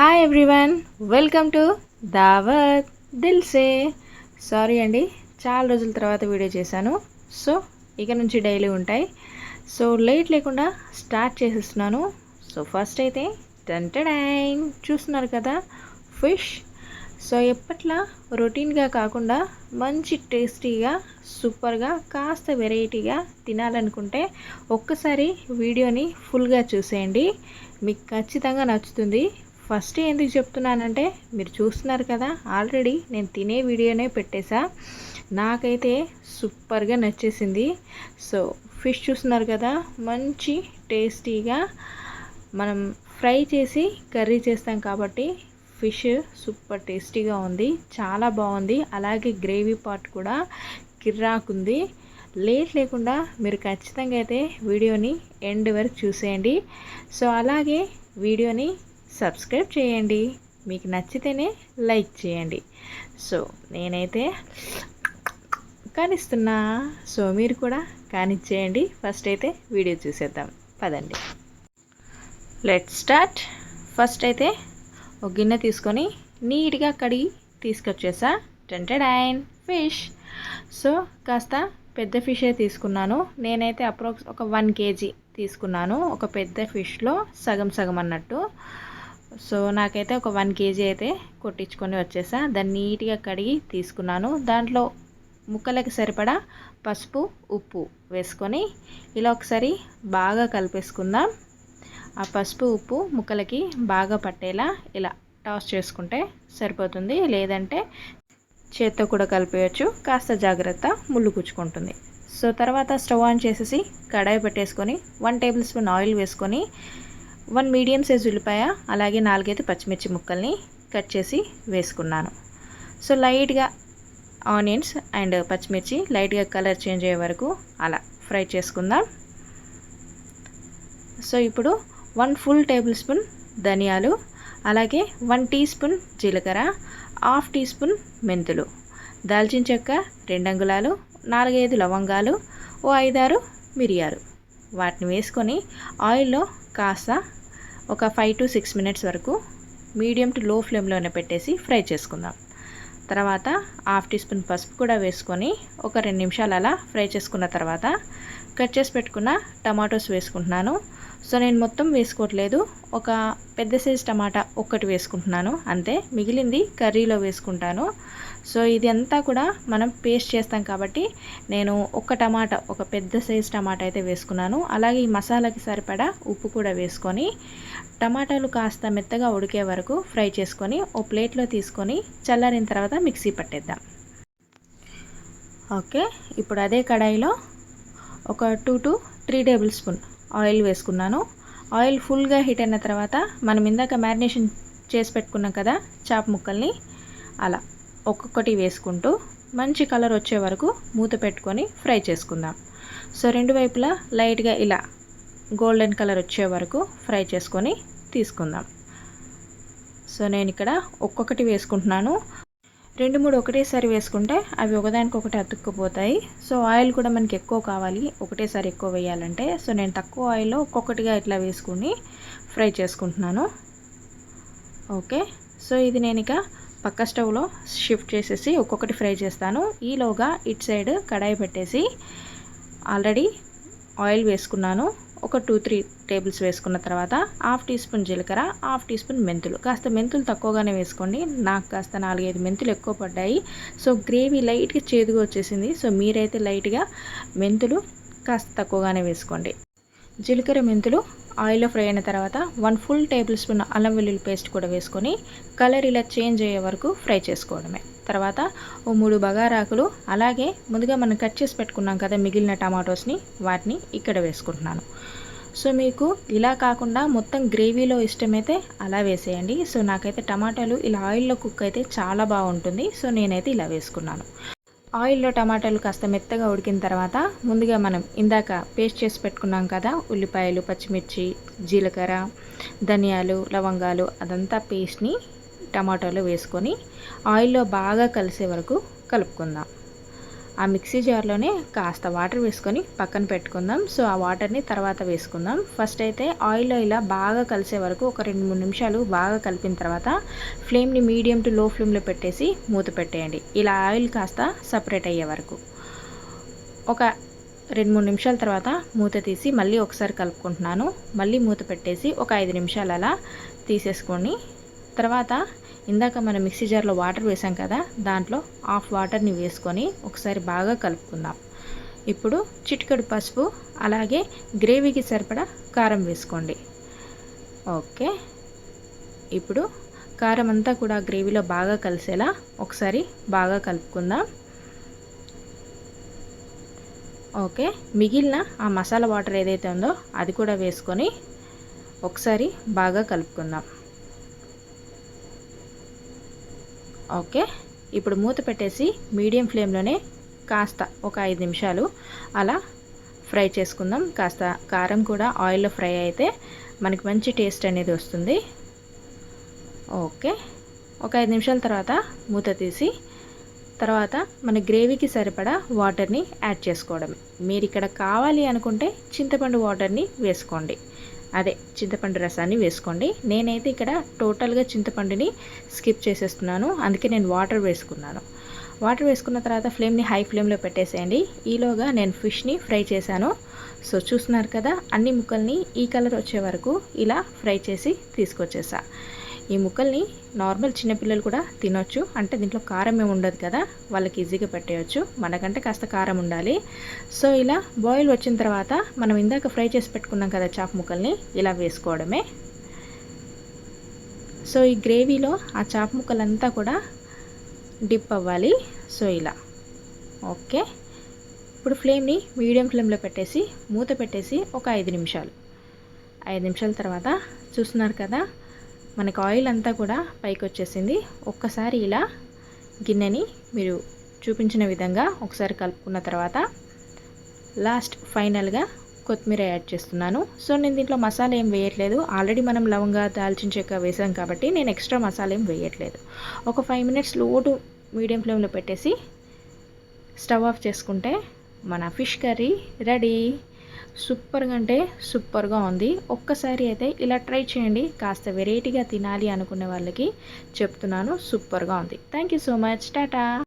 Hi everyone welcome to దావత్ దిల్సే sorry అండి చాలా రోజుల తర్వాత వీడియో చేశాను. సో ఇక నుంచి డైలీ ఉంటాయి. సో లేట్ లేకుండా స్టార్ట్ చేసేస్తున్నాను. సో ఫస్ట్ అయితే టెంటడైన్ చూస్తున్నారు కదా ఫిష్ సో ఎప్పట్లా రొటీన్గా కాకుండా మంచి టేస్టీగా సూపర్గా కాస్త వెరైటీగా తినాలనుకుంటే ఒక్కసారి వీడియోని ఫుల్గా చూసేయండి. మీకు ఖచ్చితంగా నచ్చుతుంది. ఫస్ట్ ఎందుకు చెప్తున్నానంటే మీరు చూస్తున్నారు కదా ఆల్రెడీ నేను తినే వీడియోనే పెట్టేశా నాకైతే సూపర్గా నచ్చేసింది. సో ఫిష్ చూస్తున్నారు కదా మంచి టేస్టీగా మనం ఫ్రై చేసి కర్రీ చేస్తాం కాబట్టి ఫిష్ సూపర్ టేస్టీగా ఉంది చాలా బాగుంది. అలాగే గ్రేవీ పార్ట్ కూడా కిర్రాకుంది. లేట్ లేకుండా మీరు ఖచ్చితంగా అయితే వీడియోని ఎండ్ వరకు చూసేయండి. సో అలాగే వీడియోని సబ్స్క్రైబ్ చేయండి. మీకు నచ్చితేనే లైక్ చేయండి. సో నేనైతే కానిస్తున్నా. సో మీరు కూడా కానిచ్చేయండి. ఫస్ట్ అయితే వీడియో చూసేద్దాం. పదండి. లెట్ స్టార్ట్ ఫస్ట్ అయితే ఒక గిన్నె తీసుకొని నీట్గా కడిగి తీసుకొచ్చేసా. టెంటెడైన్ ఫిష్ సో కాస్త పెద్ద ఫిషే తీసుకున్నాను. నేనైతే అప్రోక్స్ ఒక వన్ కేజీ తీసుకున్నాను. ఒక పెద్ద ఫిష్లో సగం సగం అన్నట్టు. సో నాకైతే ఒక వన్ కేజీ అయితే కొట్టించుకొని వచ్చేసా. దాన్ని నీట్గా కడిగి తీసుకున్నాను. దాంట్లో ముక్కలకి సరిపడా పసుపు ఉప్పు వేసుకొని ఇలా ఒకసారి బాగా కలిపేసుకుందాం. ఆ పసుపు ఉప్పు ముక్కలకి బాగా పట్టేలా ఇలా టాస్ చేసుకుంటే సరిపోతుంది. లేదంటే చేత్తో కూడా కలిపేయచ్చు. కాస్త జాగ్రత్త ముళ్ళు కుచ్చుకుంటుంది సో తర్వాత స్టవ్ ఆన్ చేసేసి కడాయి పెట్టేసుకొని వన్ టేబుల్ స్పూన్ ఆయిల్ వేసుకొని వన్ మీడియం సైజ్ ఉల్లిపాయ అలాగే నాలుగైదు పచ్చిమిర్చి ముక్కల్ని కట్ చేసి వేసుకున్నాను. సో లైట్గా ఆనియన్స్ అండ్ పచ్చిమిర్చి లైట్గా కలర్ చేంజ్ అయ్యే వరకు అలా ఫ్రై చేసుకుందాం. సో ఇప్పుడు వన్ ఫుల్ టేబుల్ స్పూన్ ధనియాలు అలాగే వన్ టీ స్పూన్ జీలకర్ర హాఫ్ టీ స్పూన్ మెంతులు దాల్చిన చెక్క రెండు అంగుళాలు నాలుగైదు లవంగాలు ఓ ఐదారు మిరియాలు. వాటిని వేసుకొని ఆయిల్లో కాస్త ఒక ఫైవ్ టు సిక్స్ మినిట్స్ వరకు మీడియం టు లో ఫ్లేమ్లోనే పెట్టేసి ఫ్రై చేసుకుందాం. తర్వాత హాఫ్ టీ స్పూన్ పసుపు కూడా వేసుకొని ఒక రెండు నిమిషాలు అలా ఫ్రై చేసుకున్న తర్వాత కట్ చేసి పెట్టుకున్న టమాటోస్ వేసుకుంటున్నాను. సో నేను మొత్తం వేసుకోవట్లేదు. ఒక పెద్ద సైజ్ టమాటా ఒక్కటి వేసుకుంటున్నాను. అంతే. మిగిలింది కర్రీలో వేసుకుంటాను. సో ఇది అంతా కూడా మనం పేస్ట్ చేస్తాం కాబట్టి నేను ఒక టమాటా ఒక పెద్ద సైజ్ టమాటా అయితే వేసుకున్నాను. అలాగే ఈ మసాలాకి సరిపడా ఉప్పు కూడా వేసుకొని టమాటాలు కాస్త మెత్తగా ఉడికే వరకు ఫ్రై చేసుకొని ఓ ప్లేట్లో తీసుకొని చల్లారిన తర్వాత మిక్సీ పట్టేద్దాం. ఓకే ఇప్పుడు అదే కడాయిలో ఒక two to three tablespoon oil వేసుకున్నాను. ఆయిల్ ఫుల్గా హీట్ అయిన తర్వాత మనం ఇందాక మ్యారినేషన్ చేసి పెట్టుకున్నాం కదా చాప ముక్కల్ని అలా ఒక్కొక్కటి వేసుకుంటూ మంచి కలర్ వచ్చే వరకు మూత పెట్టుకొని ఫ్రై చేసుకుందాం. సో రెండు వైపులా లైట్గా ఇలా గోల్డెన్ కలర్ వచ్చే వరకు ఫ్రై చేసుకొని తీసుకుందాం. సో నేను ఇక్కడ ఒక్కొక్కటి వేసుకుంటున్నాను. రెండు మూడు ఒకటేసారి వేసుకుంటే అవి ఒకదానికొకటి అతుక్కుపోతాయి. సో ఆయిల్ కూడా మనకి ఎక్కువ కావాలి. ఒకటేసారి ఎక్కువ వేయాలంటే. సో నేను తక్కువ ఆయిల్లో ఒక్కొక్కటిగా ఇట్లా వేసుకుని ఫ్రై చేసుకుంటున్నాను. ఓకే? సో ఇది నేను ఇక పక్క స్టవ్లో షిఫ్ట్ చేసేసి ఒక్కొక్కటి ఫ్రై చేస్తాను. ఈలోగా ఇటు సైడ్ కడాయి పెట్టేసి ఆల్రెడీ ఆయిల్ వేసుకున్నాను. ఒక టూ త్రీ టేబుల్స్ వేసుకున్న తర్వాత హాఫ్ టీ స్పూన్ జీలకర్ర హాఫ్ టీ స్పూన్ మెంతులు. కాస్త మెంతులు తక్కువగానే వేసుకోండి. నాకు కాస్త నాలుగైదు మెంతులు ఎక్కువ పడ్డాయి. సో గ్రేవీ లైట్గా చేదుగా వచ్చేసింది. సో మీరైతే లైట్గా మెంతులు కాస్త తక్కువగానే వేసుకోండి. జీలకర్ర మెంతులు ఆయిల్లో ఫ్రై అయిన తర్వాత వన్ ఫుల్ టేబుల్ స్పూన్ అల్లం వెల్లుల్లి పేస్ట్ కూడా వేసుకొని కలర్ ఇలా చేంజ్ అయ్యే వరకు ఫ్రై చేసుకోవడమే. తర్వాత ఓ మూడు బగారాకులు అలాగే ముందుగా మనం కట్ చేసి పెట్టుకున్నాం కదా మిగిలిన టమాటోస్ని వాటిని ఇక్కడ వేసుకుంటున్నాను. సో మీకు ఇలా కాకుండా మొత్తం గ్రేవీలో ఇష్టమైతే అలా వేసేయండి. సో నాకైతే టమాటాలు ఇలా ఆయిల్లో కుక్ అయితే చాలా బాగుంటుంది. సో నేనైతే ఇలా వేసుకున్నాను. ఆయిల్లో టమాటాలు కాస్త మెత్తగా ఉడికిన తర్వాత ముందుగా మనం ఇందాక పేస్ట్ చేసి పెట్టుకున్నాం కదా ఉల్లిపాయలు పచ్చిమిర్చి జీలకర్ర ధనియాలు లవంగాలు అదంతా పేస్ట్ని టమాటాలో వేసుకొని ఆయిల్లో బాగా కలిసే వరకు కలుపుకుందాం. ఆ మిక్సీ జార్లోనే కాస్త వాటర్ వేసుకొని పక్కన పెట్టుకుందాం. సో ఆ వాటర్ని తర్వాత వేసుకుందాం. ఫస్ట్ అయితే ఆయిల్లో ఇలా బాగా కలిసే వరకు ఒక రెండు మూడు నిమిషాలు బాగా కలిపిన తర్వాత ఫ్లేమ్ని మీడియం టు లో ఫ్లేమ్లో పెట్టేసి మూత పెట్టేయండి. ఇలా ఆయిల్ కాస్త సపరేట్ అయ్యే వరకు. ఒక రెండు మూడు నిమిషాల తర్వాత మూత తీసి మళ్ళీ ఒకసారి కలుపుకుంటున్నాను. మళ్ళీ మూత పెట్టేసి ఒక ఐదు నిమిషాలు అలా తీసేసుకొని తర్వాత ఇందాక మనం మిక్సీ జార్లో వాటర్ వేసాం కదా దాంట్లో హాఫ్ వాటర్ని వేసుకొని ఒకసారి బాగా కలుపుకుందాం. ఇప్పుడు చిటికడు పసుపు అలాగే గ్రేవీకి సరిపడా కారం వేసుకోండి. ఓకే. ఇప్పుడు కారం అంతా కూడా గ్రేవీలో బాగా కలిసేలా ఒకసారి బాగా కలుపుకుందాం. ఓకే. మిగిలిన ఆ మసాలా వాటర్ ఏదైతే ఉందో అది కూడా వేసుకొని ఒకసారి బాగా కలుపుకుందాం. ఓకే. ఇప్పుడు మూత పెట్టేసి మీడియం ఫ్లేమ్లోనే కాస్త ఒక ఐదు నిమిషాలు అలా ఫ్రై చేసుకుందాం. కాస్త కారం కూడా ఆయిల్లో ఫ్రై అయితే మనకి మంచి టేస్ట్ అనేది వస్తుంది. ఓకే. ఒక ఐదు నిమిషాల తర్వాత మూత తీసి తర్వాత మన గ్రేవీకి సరిపడా వాటర్ని యాడ్ చేసుకోవడం మీరు ఇక్కడ కావాలి అనుకుంటే చింతపండు వాటర్ని వేసుకోండి. అదే చింతపండు రసాన్ని వేసుకోండి. నేనైతే ఇక్కడ టోటల్గా చింతపండుని స్కిప్ చేసేస్తున్నాను. అందుకే నేను వాటర్ వేసుకున్నాను. వాటర్ వేసుకున్న తర్వాత ఫ్లేమ్ని హై ఫ్లేమ్లో పెట్టేసేయండి. ఈలోగా నేను ఫిష్ని ఫ్రై చేశాను. సో చూస్తున్నారు కదా అన్ని ముక్కల్ని ఈ కలర్ వచ్చే వరకు ఇలా ఫ్రై చేసి తీసుకొచ్చేసా. ఈ ముక్కల్ని నార్మల్ చిన్నపిల్లలు కూడా తినొచ్చు. అంటే దీంట్లో కారం ఏమి ఉండదు కదా వాళ్ళకి ఈజీగా పెట్టేయచ్చు. మనకంటే కాస్త కారం ఉండాలి. సో ఇలా బాయిల్ వచ్చిన తర్వాత మనం ఇందాక ఫ్రై చేసి పెట్టుకున్నాం కదా చాప్ ముక్కల్ని ఇలా వేసుకోవడమే. సో ఈ గ్రేవీలో ఆ చాప్ ముక్కలంతా కూడా డిప్ అవ్వాలి. సో ఇలా. ఓకే. ఇప్పుడు ఫ్లేమ్ని మీడియం ఫ్లేమ్లో పెట్టేసి మూత పెట్టేసి ఒక ఐదు నిమిషాలు. ఐదు నిమిషాల తర్వాత చూస్తున్నారు కదా మనకు ఆయిల్ అంతా కూడా పైకి వచ్చేసింది ఒక్కసారి ఇలా గిన్నెని మీరు చూపించిన విధంగా ఒకసారి కలుపుకున్న తర్వాత లాస్ట్ ఫైనల్గా కొత్తిమీర యాడ్ చేస్తున్నాను. సో నేను దీంట్లో మసాలా ఏం వేయట్లేదు. ఆల్రెడీ మనం లవంగా దాల్చిన చెక్క వేసాం కాబట్టి నేను ఎక్స్ట్రా మసాలా ఏం వేయట్లేదు. ఒక ఫైవ్ మినిట్స్లో టు మీడియం ఫ్లేమ్లో పెట్టేసి స్టవ్ ఆఫ్ చేసుకుంటే మన ఫిష్ కర్రీ రెడీ. సూపర్గా అంటే సూపర్గా ఉంది. ఒక్కసారి అయితే ఇలా ట్రై చేయండి. కాస్త వెరైటీగా తినాలి అనుకునే వాళ్ళకి చెప్తున్నాను. సూపర్గా ఉంది. Thank you so much. Tata!